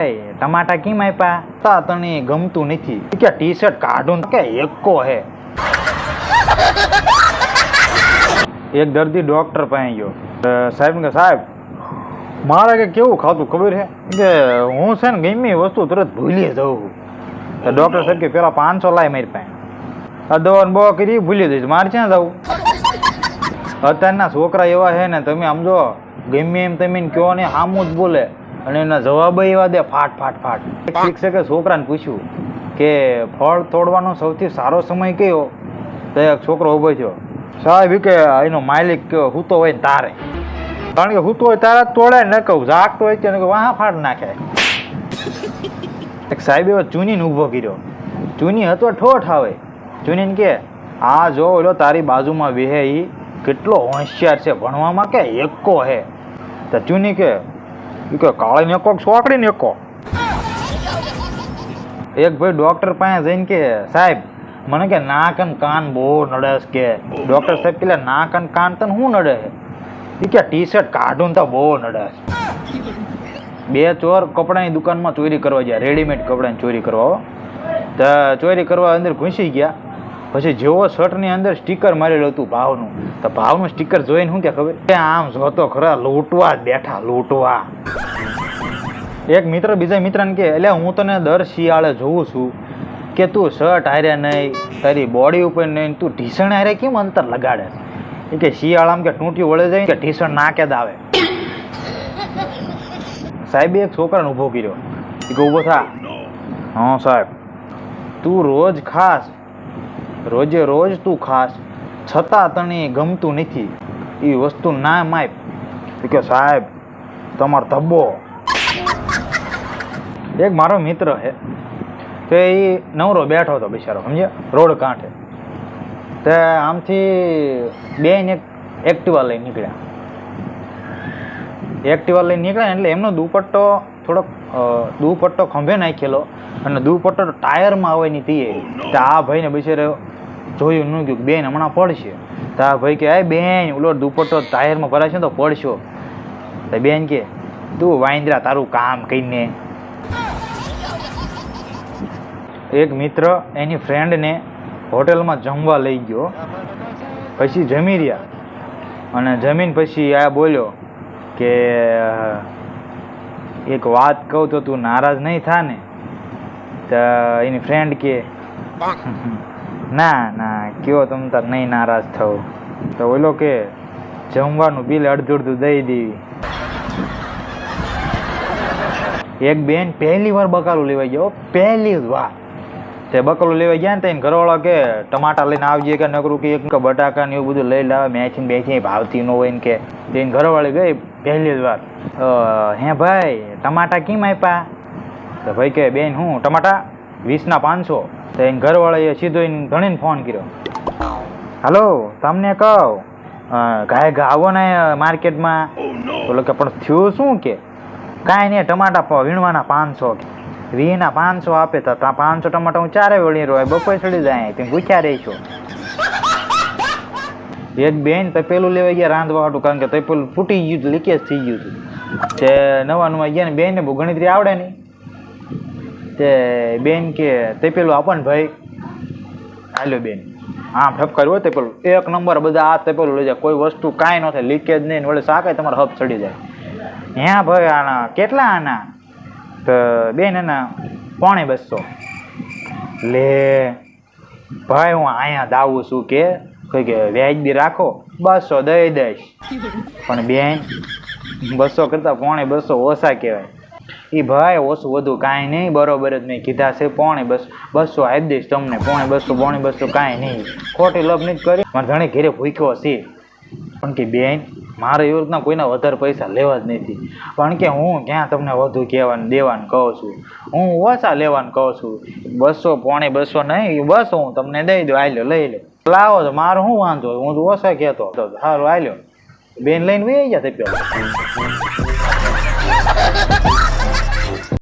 ટમાટા કેમ આપ્યા? તા તને ગમતું નથી. કે ટી શર્ટ કાઢું કે એકો હે. એક દર્દી ડોક્ટર પાસે ગયો. સાહેબ કે, સાહેબ, મારે કે કેવું ખાતું ખબર છે કે, હું છે ને ગમી વસ્તુ તરત ભૂલી જાઉં. તો ડોક્ટર સાહેબ કે, પેલા પાંચસો લાય મારી પાસે. આ દવા બવા કરી, ભૂલી દઈશ મારે ક્યાં જવું અત્યારના છોકરા એવા છે ને, તમે સમજો ગમે એમ તમે કહો ને સામું જ બોલે. અને એના જવાબ એવા દે ફાટ ફાટ ફાટ. શિક્ષકે છોકરાને પૂછ્યું કે ફળ તોડવાનો સૌથી સારો સમય કયો? તો એક છોકરો ઊભો થયો. સાહેબ કે એનો માલિક કયો? હૂતો હોય ને તારે. કારણ કે હૂતો હોય તારે તોડે ને કહું જાગતો હોય ત્યાં વાહ ફાટ નાખે. એક સાહેબ એવો ચૂનીને ઊભો કર્યો. ચૂની હતો ઠોઠ આવે. ચૂનીને કે આ જો ઓલો તારી બાજુમાં વિહે એ કેટલો હોશિયાર છે ભણવામાં કે એકો હે? તો ચૂની કે કે કાળી ને એકો સોકડી ને એક ભાઈ ડોક્ટર પાસે જઈને કે, સાહેબ, મને કે નાક અને કાન બહુ નડે છે કે. ડોક્ટર સાહેબ કે નાક અને કાન તને શું નડે છે? એ કે ટી શર્ટ કાઢું તો બહુ નડે છે. બે ચોર કપડાની દુકાનમાં ચોરી કરવા ગયા રેડીમેડ કપડાની ચોરી કરવા તો ચોરી કરવા અંદર ઘૂસી ગયા. પછી જેવો શર્ટની અંદર સ્ટીકર મારેલું હતું ભાવનું, તો ભાવનું સ્ટીકર જોઈને શું કે ખબર? આમ જોતો ખરા, લૂંટવા જ બેઠા, લૂંટવા. એક મિત્ર બીજા મિત્રને કે એટલે હું તને દર શિયાળે જોઉં છું કે તું શર્ટ હારે નહીં, તારી બોડી ઉપર નહીં, તું ઢીસણ હારે કેમ અંતર લગાડે? એ કે, શિયાળામાં કે ટૂંટી વળે જાય કે ઢીસણ નાકે જ આવે. સાહેબે એક છોકરાને ઊભો કર્યો. એ કે, ઊભો થા. હા, સાહેબ. તું રોજ ખાસ, રોજે રોજ તું ખાસ, છતાં તને ગમતું નથી, એ વસ્તુ ના માપ. કે, સાહેબ, તમારો ધબ્બો એક મારો મિત્ર છે. તો એ નવરો બેઠો હતો બિચારો સમજે રોડ કાંઠે. તે આમથી બેન એક એક્ટિવા લઈને નીકળ્યા. એક્ટિવા લઈને નીકળ્યા એટલે એમનો દુપટ્ટો થોડોક દુપટ્ટો ખંભે નાખેલો અને દુપટ્ટો ટાયરમાં આવે ની તીએ. તો આ ભાઈને બિચારે જોયું ન ગયું બેન હમણાં પડશે. તો આ ભાઈ કે આ બેન, ઓલો દુપટ્ટો ટાયરમાં ભરાશે તો પડશો. તો બેન કે, તું વાંદરા તારું કામ કહીને એક મિત્ર એની ફ્રેન્ડને હોટેલમાં જમવા લઈ ગયો. પછી જમી રહ્યા. અને જમીન પછી આ બોલ્યો કે એક વાત કહું તો તું નારાજ નહીં થા ને? તો એની ફ્રેન્ડ કે, ના ના, કયો તમ તાર નહીં નારાજ થવું. તો ઓલો કે, જમવાનું બિલ અડધું અડધું દઈ દેવી. એક બેન પહેલી વાર બકાલું લેવા ગયો પહેલી જ વાર. તે બકલું લેવા ગયા ને ત્યાં ઘરવાળા કે ટમાટા લઈને આવજે કે નકરું કે એક બટાકા ને એવું બધું લઈ લાવે મેચિંગ બેચિંગ ભાવતી ન હોય ને કે. તેને ઘરવાળી ગઈ પહેલી જ વાર. હે ભાઈ, ટમાટા કેમ આપ્યા? તો ભાઈ કે, બેન, હું ટમાટા વીસના પાંચસો. તો એને ઘરવાળાએ સીધો એને ઘણીને ફોન કર્યો. હાલો, તમને કહું ગાય આવો ને માર્કેટમાં? બોલો કે, પણ થયું શું કે? કાંઈ નહીં, ટમાટા વીણવાના પાંચસો વીના પાંચસો આપે તો ત્યાં પાંચસો ટમાટા હું ચારે વળી રહ્યો બપોર ચડી જાય તમે ભૂખ્યા રહીશો એક બેન તો પેલું લેવા ગયા રાંધવા હતું કારણ કે પેલું ફૂટી ગયું હતું લીકેજ થઈ ગયું હતું તે નવા નવા ગયા ને બેન ને બહુ ગણતરી આવડે નહીં. તે બેન કે તે પેલું આપણ ભાઈ. હાલો બેન. આમ ઠપકાર્યું હોય પેલું એક નંબર બધા આ તપેલું લઈ જાય. કોઈ વસ્તુ કાંઈ ન થાય, લીકેજ નહીં વળી શાકાય તમારે હપ ચડી જાય. હ્યાં ભાઈ આના, કેટલા આના? તો બેન એના પોણે બસો. લે, ભાઈ, હું અહીંયા દાવું છું કે, કોઈ કે વ્યાજબી રાખો, બસો દઈ દઈશ. પણ બેન, બસો કરતાં પોણે બસો ઓછા કહેવાય. એ ભાઈ, ઓછું વધુ કાંઈ નહીં, બરોબર જ મેં કીધા છે, પોણે બસ, બસો આપી દઈશ તમને, પોણે બસો પોણે બસો કાંઈ નહીં. ખોટી લપ નથી કરી. મારે ઘણે ઘેરે ભૂખ્યો છે. પણ કે બેન મારે એવી રીતના કોઈના વધારે પૈસા લેવા જ નથી. પણ કે હું ક્યાં તમને વધુ કહેવાનું, દેવાનું કહું છું? હું ઓછા લેવાનું કહું છું. બસો પોણે બસો નહીં, બસો હું તમને દઈ દઉં, આલ્યો, લઈ લો લાવો તો મારો શું વાંધો? હું તો ઓછા કહેતો તો સારું આલ્યો. બેન લઈને વહી ગયા તે પેલા